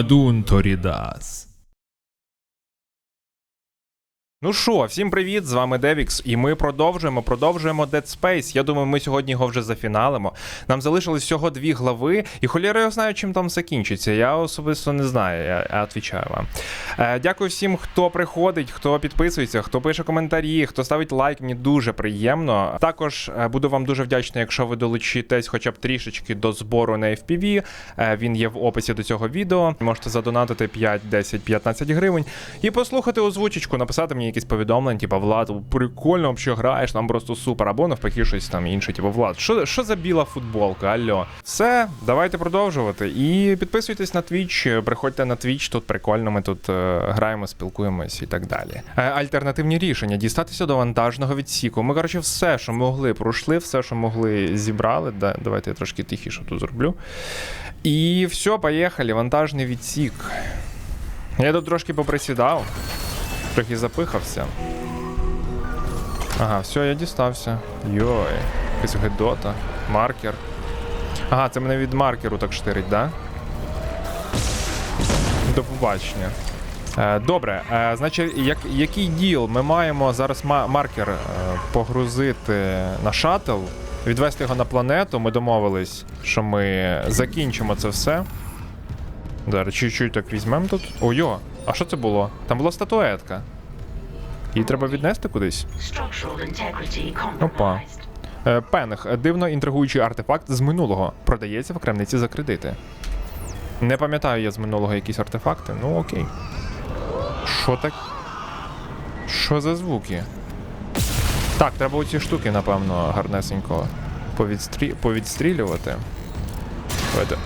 Aduntoridas. Ну що, всім привіт, з вами Девікс, і ми продовжуємо, продовжуємо Dead Space. Я думаю, ми сьогодні його вже зафіналимо. Нам залишилось всього дві глави, і холєра я знаю, чим там закінчиться. Я особисто не знаю, я, відповідаю вам. Е, дякую всім, хто приходить, хто підписується, хто пише коментарі, хто ставить лайк, мені дуже приємно. Також е, буду вам дуже вдячний, якщо ви долучитесь хоча б трішечки до збору на FPV. Е, він є в описі до цього відео. Можете задонатити 5, 10, 15 гривень і послухати озвучечку, написати мені якісь повідомлення, типу, Влад, прикольно взагалі граєш, нам просто супер, або навпаки, щось там інше, типу, Влад, що, що за біла футболка? Алло. Все, давайте продовжувати. І підписуйтесь на Twitch, приходьте на Twitch, тут прикольно, ми тут е, граємо, спілкуємось і так далі. Е, альтернативні рішення: дістатися до вантажного відсіку. Ми, коротше, все, що могли, пройшли, все, що могли, зібрали. Да, давайте я трошки тихіше тут зроблю. І все, поїхали, вантажний відсік. Я тут трошки поприсідав. Трохи запихався. Ага, все, я дістався. Йой, якась гедота. Маркер. Ага, це мене від маркеру так штирить, да? До побачення. Е, добре, е, значить, як, який діл? Ми маємо зараз ма- маркер е, погрузити на шаттл, відвести його на планету. Ми домовились, що ми закінчимо це все. Зараз чуть-чуть так візьмемо тут. Ой-о, а що це було? Там була статуетка. Її треба віднести кудись. Опа. Е, Пенг, дивно інтригуючий артефакт з минулого. Продається в крамниці за кредити. Не пам'ятаю я з минулого якісь артефакти. Ну окей. Що так? Що за звуки? Так, треба оці штуки, напевно, гарнесенько повідстрі... повідстрілювати. Давайте.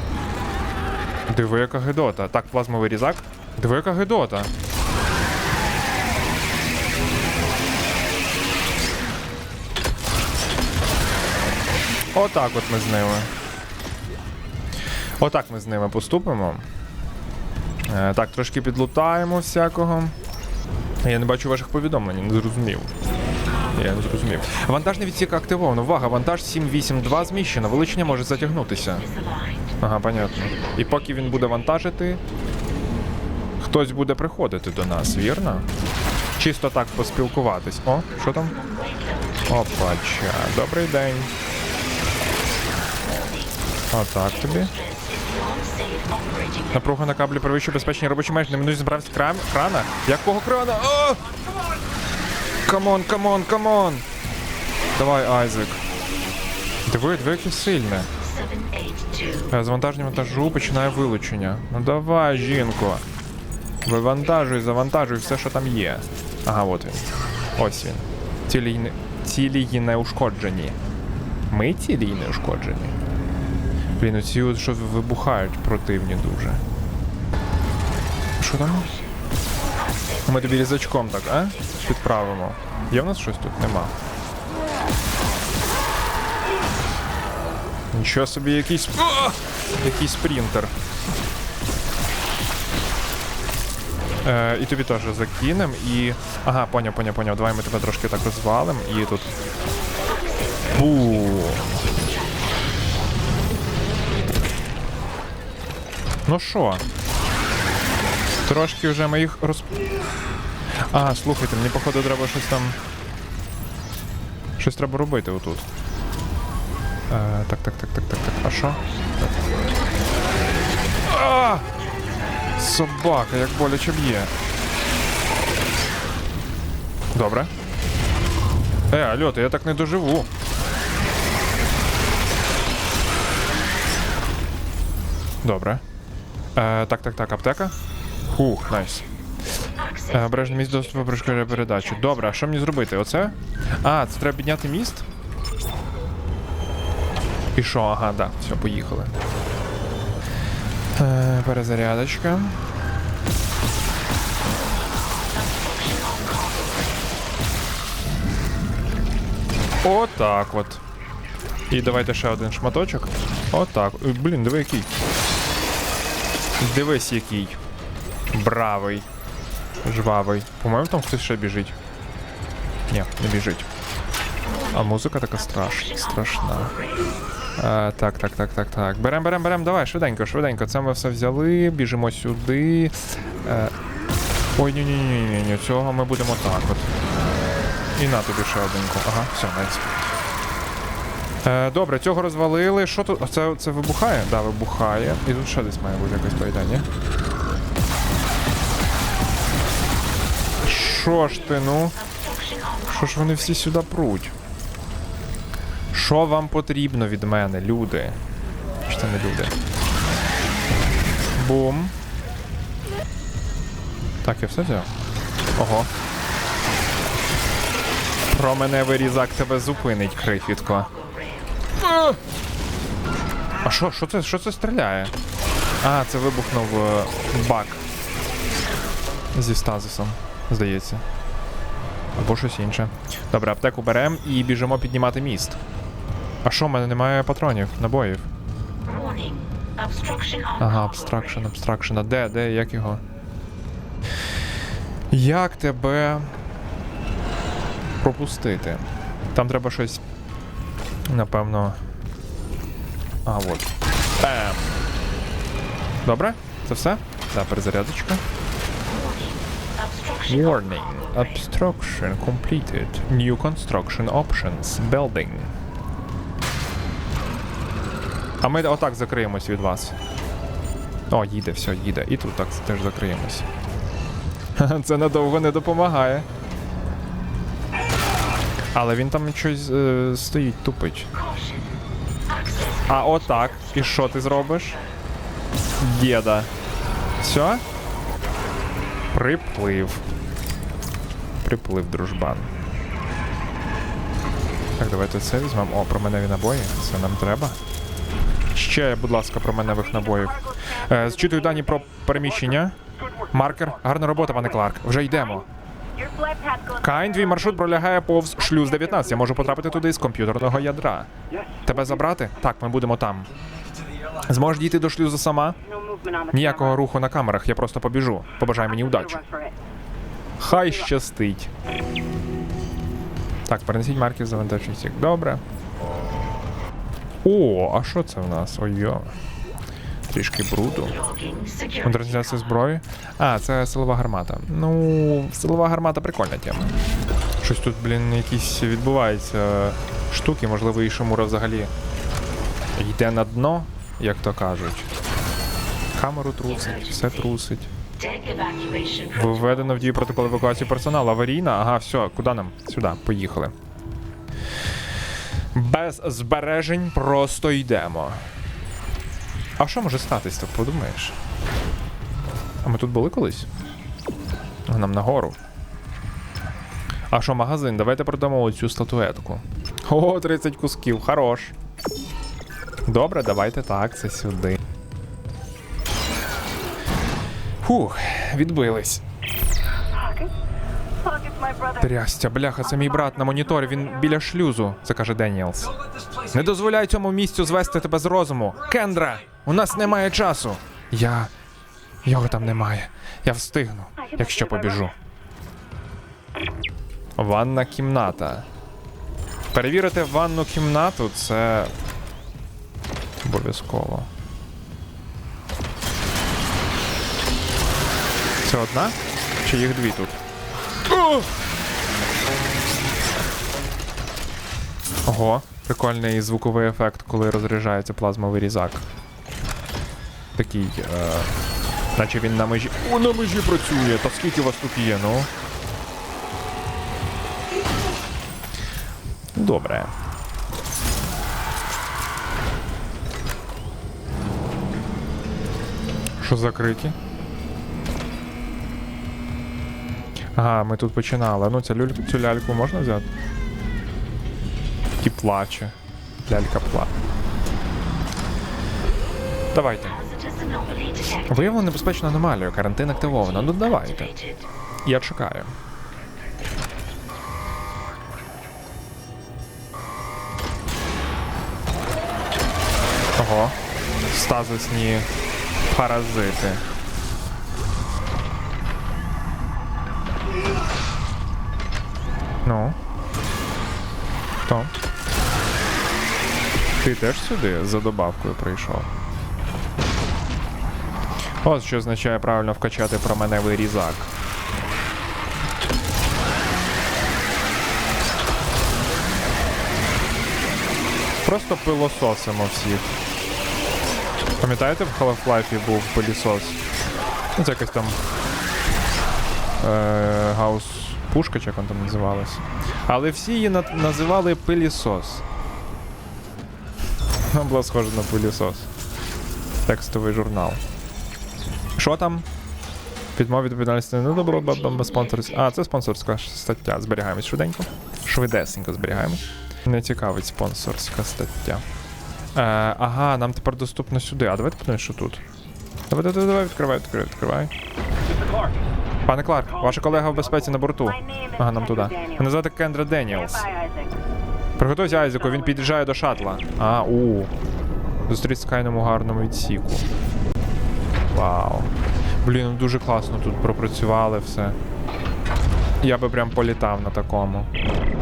Диви, яка гидота. Так, плазмовий різак. Диви, яка гидота. Отак от ми з ними. Отак ми з ними поступимо. Е, так, трошки підлутаємо всякого. Я не бачу ваших повідомлень, не зрозумів. Я не зрозумів. Вантажний відсік активовано. Увага, вантаж 782 зміщено. Величення може затягнутися. Ага, понятно. І поки він буде вантажити, хтось буде приходити до нас, вірно? Чисто так поспілкуватись. О, що там? Опача, добрий день. Отак тобі. Напруга на каблі перевищує безпечні робочі межі. Не минуть збирався кран, крана. Якого крана? О! Камон, камон, камон! Давай, Айзек. Диви, диви, яке сильне. 782. Е, Завантаження вантажу починає вилучення. Ну давай, жінко. Вивантажуй, завантажуй все, що там є. Ага, от він. Ось він. Цілі, цілі й не ушкоджені. Ми цілі й не ушкоджені. Блін, оці от що вибухають противні дуже. Що там? Ми тобі різачком так, а? Підправимо. Є в нас щось тут? Нема. Нічого собі якийсь. О! Якийсь спринтер. Е, і тобі теж закинем і. Ага, поняв, поняв, поняв. Давай ми тебе трошки так розвалим і тут. Бум. Ну що? Трошки вже ми їх роз. А, слухайте, мені походу треба щось там. Щось треба робити отут. Е, так, так, так, так, так, так. А що? Так. Собака, як боляче б'є. Добре. Е, алло, то я так не доживу. Добре. Е, так, так, так, аптека. Фух, найс. Е. Обережне місць доступу перешкоджає передачу. Добре, а що мені зробити? Оце? А, це треба підняти міст? І що? Ага, да, все, поїхали. Е, перезарядочка. Отак от. І давайте ще один шматочок. Отак. Ой, Блін, диви який. Дивись який. Бравий. Жвавий. По-моєму, там хтось ще біжить. Ні, не біжить. А музика така страш... страшна. Е, так, так, так, так, так. Берем, берем, берем, давай, швиденько, швиденько. Це ми все взяли, біжимо сюди. Е, ой, ні, ні, ні, ні, ні, цього ми будемо так от. І на тобі ще одненьку. Ага, все, найс. Е, добре, цього розвалили. Що тут? Це, це вибухає? Так, да, вибухає. І тут ще десь має бути якось поїдання. Що ж ти, ну? Що ж вони всі сюди пруть? Що вам потрібно від мене, люди? Чи це не люди? Бум. Так, я все взяв. Ого. Променевий різак тебе зупинить, крихітко. А! Що, що це, що це стріляє? А, це вибухнув е, бак. Зі стазисом, здається. Або щось інше. Добре, аптеку беремо і біжимо піднімати міст. А що, в мене немає патронів, набоїв? Ага, абстракшн, абстракшн. А де, де, як його? Як тебе пропустити? Там треба щось. Напевно. А, от. Бем. Добре? Це все? Да, перезарядочка. Warning. Obstruction completed. New construction options. Building. А ми отак закриємось від вас. О, їде, все, їде. І тут так теж закриємось. Це надовго не допомагає. Але він там щось е, стоїть, тупить. А отак. І що ти зробиш? Дєда. Все? Приплив. Приплив, дружбан. Так, давайте це візьмемо. О, про променеві набої. Це нам треба. Ще, будь ласка, про променевих набоїв. Е, зчитую дані про переміщення. Маркер. Гарна робота, пане Кларк. Вже йдемо. Кайн, твій маршрут пролягає повз шлюз 19. Я можу потрапити туди з комп'ютерного ядра. Тебе забрати? Так, ми будемо там. Зможеш дійти до шлюзу сама? Ніякого руху на камерах, я просто побіжу. Побажай мені удачі. Хай щастить. Так, перенесіть маркер завантажують всіх. Добре. О, а що це в нас? Ой-йо. Трішки бруду. Модернізація зброї. А, це силова гармата. Ну, силова гармата прикольна тема. Щось тут, блін, якісь відбуваються штуки, можливо, і Шимура взагалі йде на дно, як то кажуть. Камеру трусить, все трусить. Введено в дію протокол евакуації персоналу. Аварійна. Ага, все, куди нам? Сюди, поїхали. Без збережень просто йдемо. А що може статись, ти подумаєш? А ми тут були колись? Нам нагору. А що, магазин? Давайте продамо оцю статуетку. О, 30 кусків, хорош. Добре, давайте так, це сюди. Фух, відбились. Трястя, бляха, це мій брат на моніторі, він біля шлюзу, це каже Деніелс. Не дозволяй цьому місцю звести тебе з розуму. Кендра, у нас немає часу. Я. Його там немає. Я встигну, якщо побіжу. Ванна кімната. Перевірити ванну кімнату це. Обов'язково. Це одна? Чи їх дві тут? Ого, прикольний звуковий ефект, коли розряджається плазмовий різак. Такий. Е, наче він на межі. О, на межі працює! Та скільки вас тут є, ну? Добре. Що закриті? Ага, ми тут починали. Ну, ця люльку, цю ляльку можна взяти? І плаче. Лялька пла. Давайте. Виявлено небезпечну аномалію. Карантин активовано. Ну давайте. Я чекаю. Ого. Стазисні паразити. Ну. Хто? Ти теж сюди за добавкою прийшов. Ось що означає правильно вкачати променевий різак. Просто пилососимо всіх. Пам'ятаєте, в Half-Life був пилісос? Ну, це якась там е, гаус пушка, як вона там називалась. Але всі її на- називали пилісос. Вона була схожа на пилісос. Текстовий журнал. Що там? Відмова відповідальності не добро, бабам спонсорська. А, це спонсорська стаття. Зберігаємось швиденько. Швидесенько зберігаємось. Не цікавить спонсорська стаття. Е, ага, нам тепер доступно сюди. А давайте подивимось, що тут. Давай, давай, давай, відкривай, відкривай, відкривай. Пане Кларк, ваша колега в безпеці на борту. Ага, нам туди. Мене звати Кендра Деніелс. Приготуйся, Айзеку, він під'їжджає до шатла. А, у. Зустріч в скайному гарному відсіку. Вау. Блін, ну дуже класно тут пропрацювали все. Я би прям політав на такому.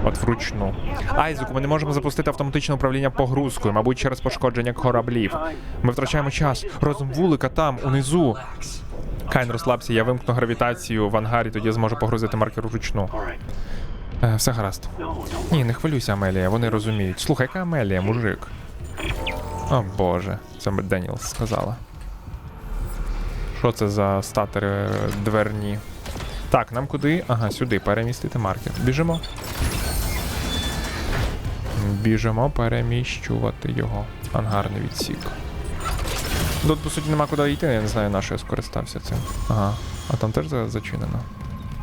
От вручну. Айзеку, ми не можемо запустити автоматичне управління погрузкою, мабуть, через пошкодження кораблів. Ми втрачаємо час. Розум вулика там, унизу. Кайн, розслабся, я вимкну гравітацію в ангарі, тоді я зможу погрузити маркер вручну. Е, все гаразд. Ні, не хвилюйся, Амелія, вони розуміють. Слухай, яка Амелія, мужик. О боже, це Деніелс сказала. Що це за статери дверні? Так, нам куди? Ага, сюди перемістити маркер. Біжимо. Біжимо переміщувати його. Ангарний відсік. Тут, по суті, нема куди йти, я не знаю, на що я скористався цим. Ага. А там теж зачинено.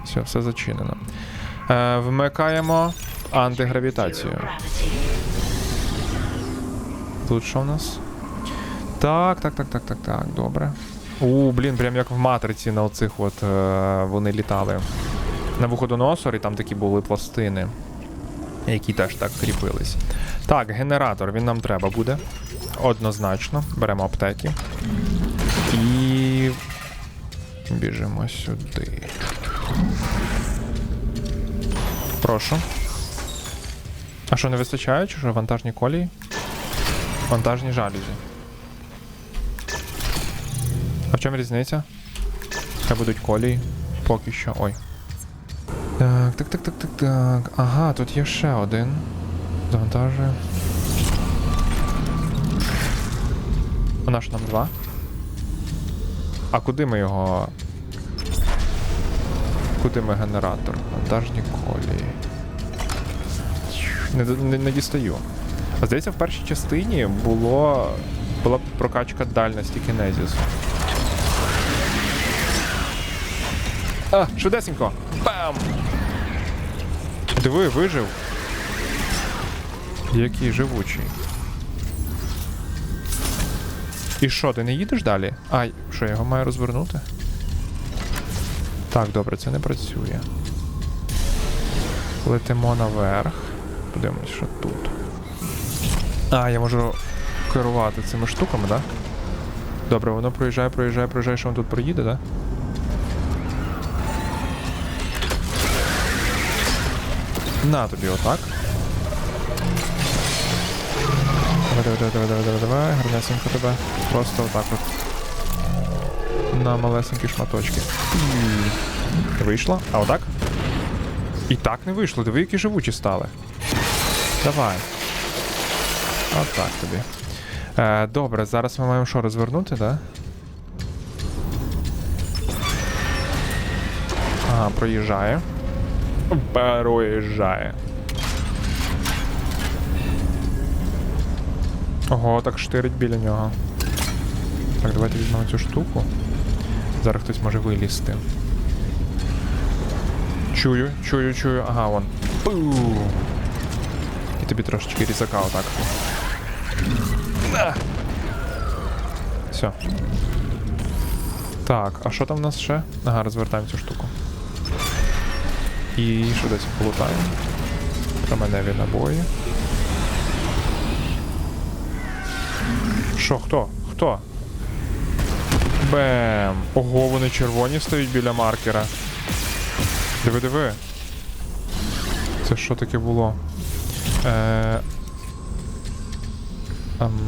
Все, все зачинено. Е, вмикаємо антигравітацію. Тут що в нас? Так, так, так, так, так, так, добре. У, блін, прям як в матриці на оцих от е, вони літали. На виходоносор, і там такі були пластини, які теж так кріпились. Так, генератор, він нам треба буде. Однозначно. Беремо аптеки. І. Біжимо сюди. Прошу. А що, не вистачає, чи що вантажні колії? Вантажні жалюзі. А в чому різниця? Хай будуть колії. Поки що. Ой. Так, так, так, так, так, так. Ага, тут є ще один. Завантажує. А наш нам два. А куди ми його. Куди ми генератор? Вантажні колії. Не, не, не дістаю. А здається, в першій частині було. була прокачка дальності кінезісу. А, швидесенько! Бам! Диви, вижив. Який живучий. І що, ти не їдеш далі? Ай, що, я його маю розвернути? Так, добре, це не працює. Летимо наверх. Подивимось, що тут. А, я можу керувати цими штуками, так? Да? Добре, воно проїжджає, проїжджає, проїжджає, що він тут проїде, так? Да? На тобі отак. Давай, давай, давай, давай, давай, давай, гарнесенько тебе. Просто отак от. На малесенькі шматочки. І... Вийшло? А отак? І так не вийшло. Диви, які живучі стали. Давай. Отак тобі. Е, добре, зараз ми маємо що розвернути, так? Да? Ага, проїжджає. Проїжджає. Ого, так штирить біля нього. Так, давайте візьмемо цю штуку. Зараз хтось може вилізти. Чую, чую, чую. Ага, вон. Пу. І тобі трошечки різака отак. На. Все. Так, а що там в нас ще? Ага, розвертаємо цю штуку. І що десь полутаємо. Променеві набої. Що, хто? Хто? Бем! Ого, вони червоні стоять біля маркера. Диви, диви. Це що таке було? Е... Ем...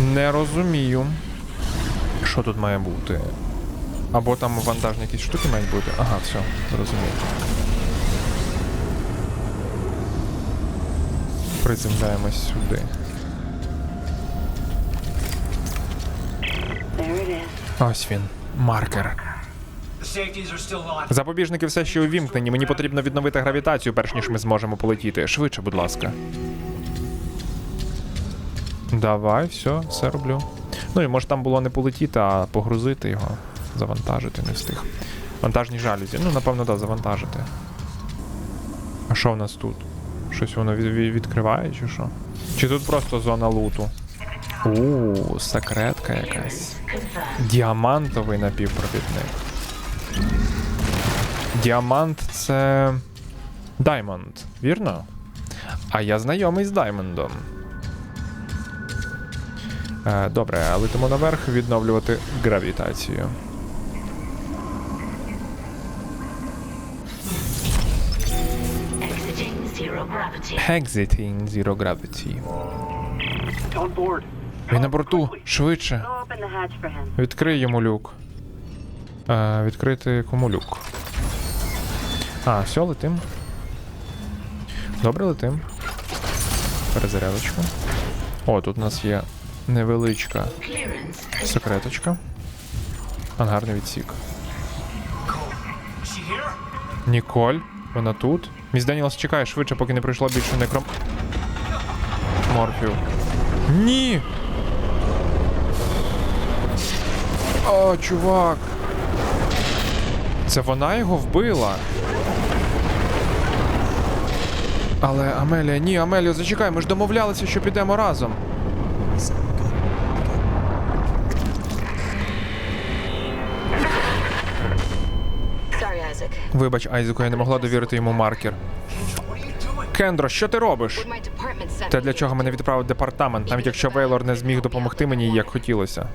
Не розумію. Що тут має бути? Або там вантажні якісь штуки мають бути. Ага, все, зрозумів. Приземляємось сюди. Ось він. Маркер. Запобіжники все ще увімкнені. Мені потрібно відновити гравітацію, перш ніж ми зможемо полетіти. Швидше, будь ласка. Давай, все, все роблю. Ну і може там було не полетіти, а погрузити його. Завантажити не встиг. Вантажні жалюзі. Ну, напевно, да, завантажити. А що в нас тут? Щось воно від- від- відкриває, чи що? Чи тут просто зона луту? У, секретка якась. Діамантовий напівпровідник. Діамант це. Даймонд, вірно? А я знайомий з Даймондом. Е, добре, летимо наверх відновлювати гравітацію. Exiting Zero Gravity. On board. Він на борту. Швидше. Open the hatch for him. Відкрий йому люк. Е, відкрити кому люк. А, все, летим. Добре, летим. Перезарядочку. О, тут у нас є невеличка секреточка. Ангарний відсік. Ніколь, вона тут. Міс Деніелс чекає швидше, поки не прийшло більше некром. Морфів. Ні! О, чувак. Це вона його вбила. Але Амелія, ні, Амелія, зачекай, ми ж домовлялися, що підемо разом. Вибач, Айзеку, я не могла довірити йому маркер. Кендро, що ти робиш? Me для чого мене відправив департамент, навіть якщо Вейлор не зміг допомогти мені, як хотілося.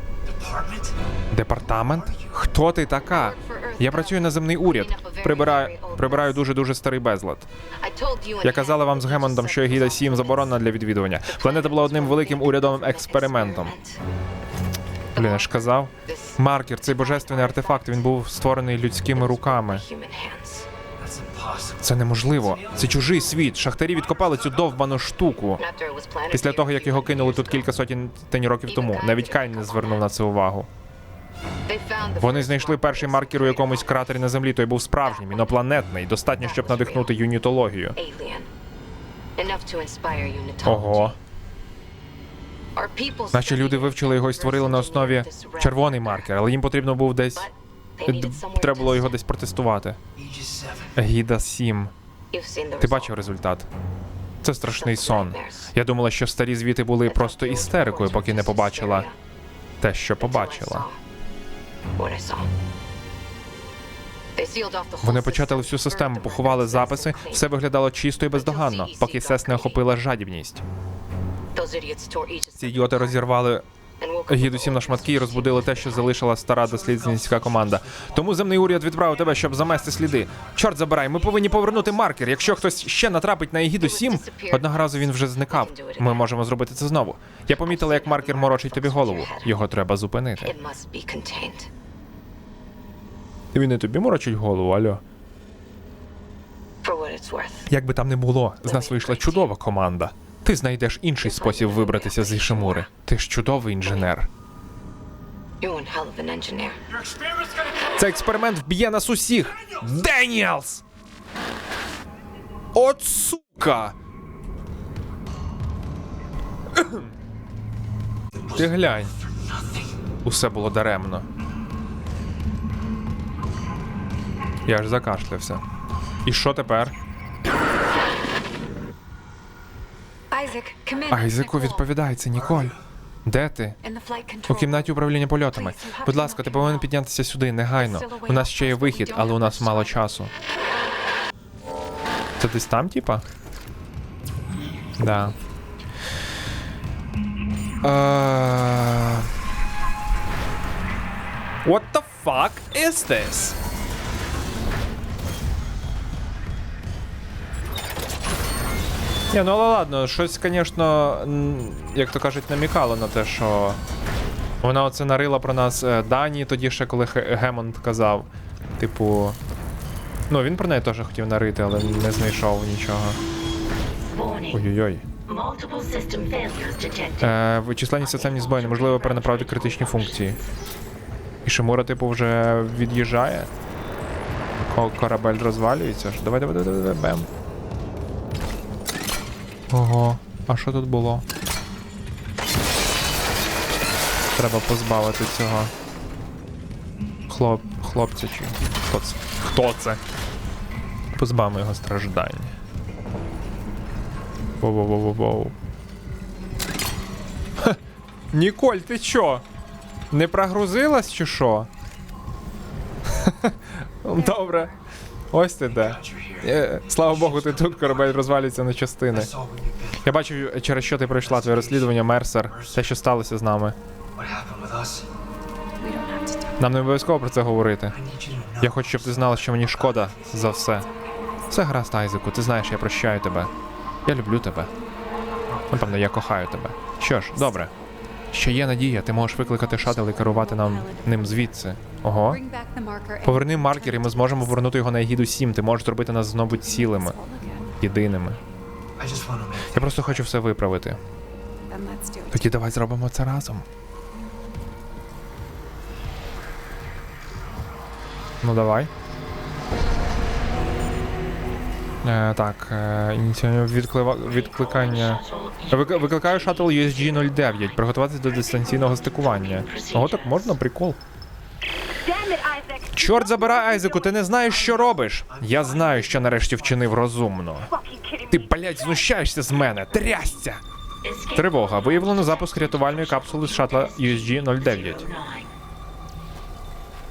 Департамент? Хто ти така? Я працюю на земний уряд. Прибираю, прибираю дуже дуже старий безлад. Я казала вам з Гемондом, що Егіда 7 заборонена для відвідування. Планета була одним великим урядовим експериментом. Блін, я ж казав. Маркер, цей божественний артефакт, він був створений людськими руками. Це неможливо. Це чужий світ. Шахтарі відкопали цю довбану штуку. Після того, як його кинули тут кілька сотень років тому, навіть Кайн не звернув на це увагу. Вони знайшли перший маркер у якомусь кратері на землі. Той був справжнім, інопланетний, достатньо, щоб надихнути юнітологію. Ого. Наші люди вивчили його і створили на основі червоний маркер, але їм потрібно був десь. Треба було його десь протестувати. Гіда 7. it. You've seen the Ти бачив результат? Це страшний сон. Я думала, що старі звіти були просто істерикою, поки не побачила те, що побачила. Вони початили всю систему, поховали записи, все виглядало чисто і бездоганно, поки сес не охопила жадібність. Ці ідіоти розірвали and woke up гіду with сім на шматки і розбудили те, що залишила стара дослідницька команда. Тому земний уряд відправив тебе, щоб замести сліди. Чорт забирай, ми повинні повернути маркер. Якщо хтось ще натрапить на Егіду 7, одного разу він вже зникав. Ми можемо зробити це знову. Я помітила, як маркер морочить тобі голову. Його треба зупинити. Він не тобі морочить голову, альо. Як би там не було, з нас вийшла чудова команда. Ти знайдеш інший спосіб вибратися з Ішимури. Ти ж чудовий інженер. Цей експеримент вб'є нас усіх. Деніелс! От сука! Ти глянь. Усе було даремно. Я ж закашлявся. І що тепер? Айзеку відповідає, це Ніколь. Де ти? У кімнаті управління польотами. Будь ласка, ти повинен піднятися сюди негайно. У нас ще є вихід, але у нас мало часу. Це десь там, типа? Да. Uh... What the fuck is this? Ні, ну але ладно, щось, звісно, як то кажуть, намікало на те, що вона оце нарила про нас е, Дані тоді ще, коли Гемонд казав. Типу. Ну, він про неї теж хотів нарити, але не знайшов нічого. Ой-ой-ой. Е, в численні системні збої неможливо перенаправити критичні функції. І Шимура, типу, вже від'їжджає. Ко- Корабель розвалюється. Давай, давай, давай, давай, бем. Ого, а що тут було? Треба позбавити цього. Хлоп, хлопця чи. Хто це? Хто це? Позбавимо його страждань. Воу-воу-воу-воу. Ніколь, ти чо? Не прогрузилась чи що? Добре. Ось ти де. Е, Слава Богу, ти тут корабель розвалюється на частини. Я бачив, через що ти пройшла твоє розслідування, Мерсер, те, що сталося з нами. Нам не обов'язково про це говорити. Я хочу, щоб ти знала, що мені шкода за все. Все гаразд, Айзеку, ти знаєш, я прощаю тебе. Я люблю тебе. Напевно, я кохаю тебе. Що ж, добре. Ще є надія, ти можеш викликати шаттл і керувати нам ним звідси. Ого. Поверни маркер, і ми зможемо повернути його на Егіду 7. Ти можеш зробити нас знову цілими, єдиними. Я просто хочу все виправити. Тоді давай зробимо це разом. Ну давай. Е, так, е, ініціюємо відклива- відкликання. Викликаю шаттл USG 09. Приготуватися до дистанційного стикування. Ого, так можна? Прикол. Чорт забирай, Айзеку, ти не знаєш, що робиш. Я знаю, що нарешті вчинив розумно. Ти, блядь, знущаєшся з мене. Трясся! Тривога. Виявлено запуск рятувальної капсули з шатла USG 09.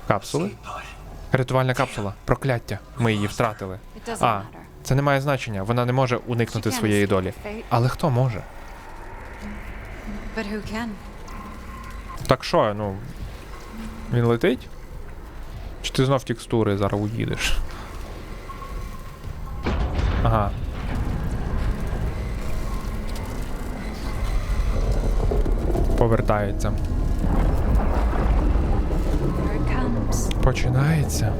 Капсули? Рятувальна капсула. Прокляття. Ми її втратили. А. це не має значення. Вона не може уникнути своєї долі. Але хто може? Так що, ну. Він летить? Чи ти знов текстури зараз уїдеш? Ага. Повертається. Починається.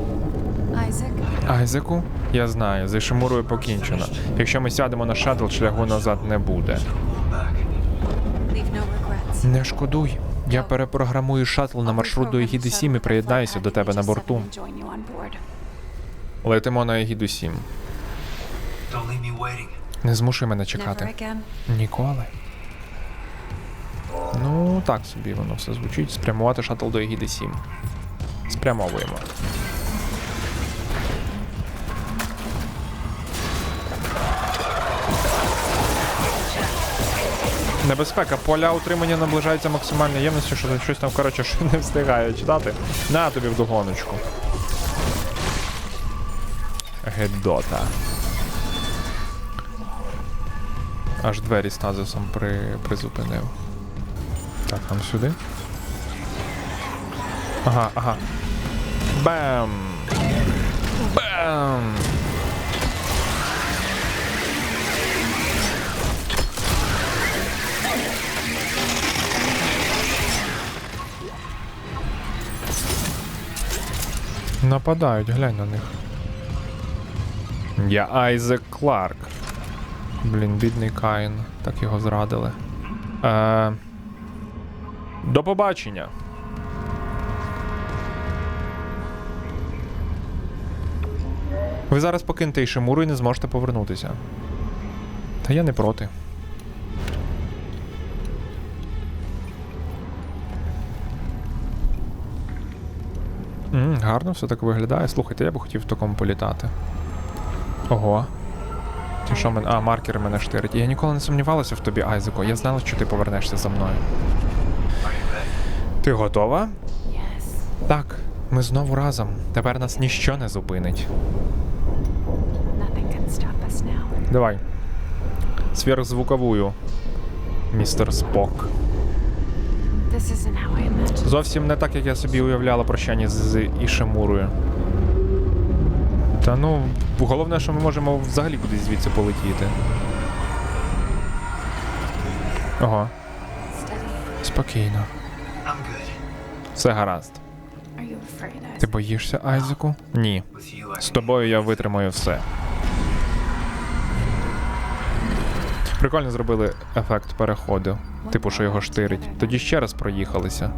Айзеку, я знаю, з Ішимурою покінчено. Якщо ми сядемо на шаттл, шляху назад не буде. Не шкодуй. Я перепрограмую шаттл на маршрут до Егіди 7 і приєднаюся до тебе на борту. Летимо на Егіду 7. Don't leave me waiting. Не змушуй мене чекати. Ніколи. Ну, так собі воно все звучить. Спрямувати шаттл до Егіди 7. Спрямовуємо. Небезпека. Поля утримання наближаються максимально ємності, що щось там, коротше, що не встигаю читати. На тобі вдогоночку. Гедота. Аж двері з тазисом при... призупинив. Так, нам сюди. Ага, ага. Бам! Бам! Нападають, глянь на них. Я Айзек Кларк. Блін, бідний Каїн. Так його зрадили. Е... До побачення. Ви зараз покинете Ішимуру і не зможете повернутися. Та я не проти. М, гарно все так виглядає. Слухайте, я би хотів в такому політати. Ого. Ти що мене. А, маркер мене штирить. Я ніколи не сумнівалася в тобі, Айзеко. Я знала, що ти повернешся за мною. Ти готова? Yes. Так, ми знову разом. Тепер нас ніщо не зупинить. Nothing can stop us now. Давай. Сверхзвуковую. Містер Спок. Зовсім не так, як я собі уявляла прощання з- Ішимурою. Та ну, головне, що ми можемо взагалі кудись звідси полетіти. Ого, спокійно. Все гаразд. Ти боїшся, Айзеку? Ні. З тобою я витримаю все. Прикольно зробили ефект переходу. Типу, що його штирить. Тоді ще раз проїхалися.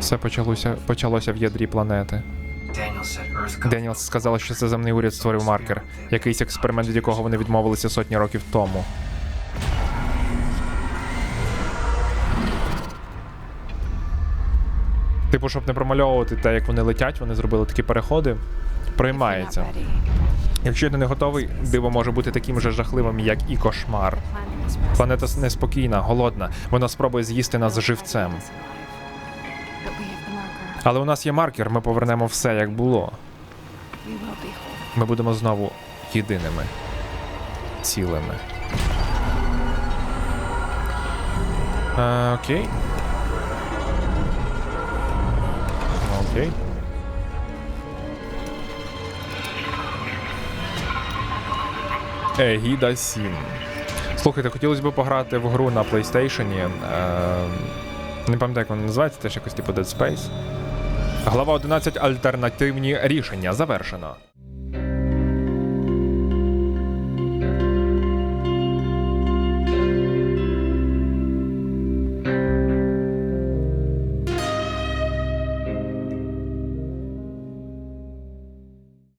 Все почалося, почалося в ядрі планети. Деніелс сказала, що це земний уряд створив маркер, якийсь експеримент, від якого вони відмовилися сотні років тому. Типу, щоб не промальовувати те, як вони летять, вони зробили такі переходи. Приймається. Якщо ти не готовий, диво може бути таким же жахливим, як і кошмар. Планета неспокійна, голодна. Вона спробує з'їсти нас живцем. Але у нас є маркер, ми повернемо все як було. Ми будемо знову єдиними, цілими. Е, окей. Окей. Егіда 7. Слухайте, хотілося б пограти в гру на PlayStation. Е, не пам'ятаю, як вона називається, теж якось типу Dead Space. Глава 11. Альтернативні рішення. Завершено.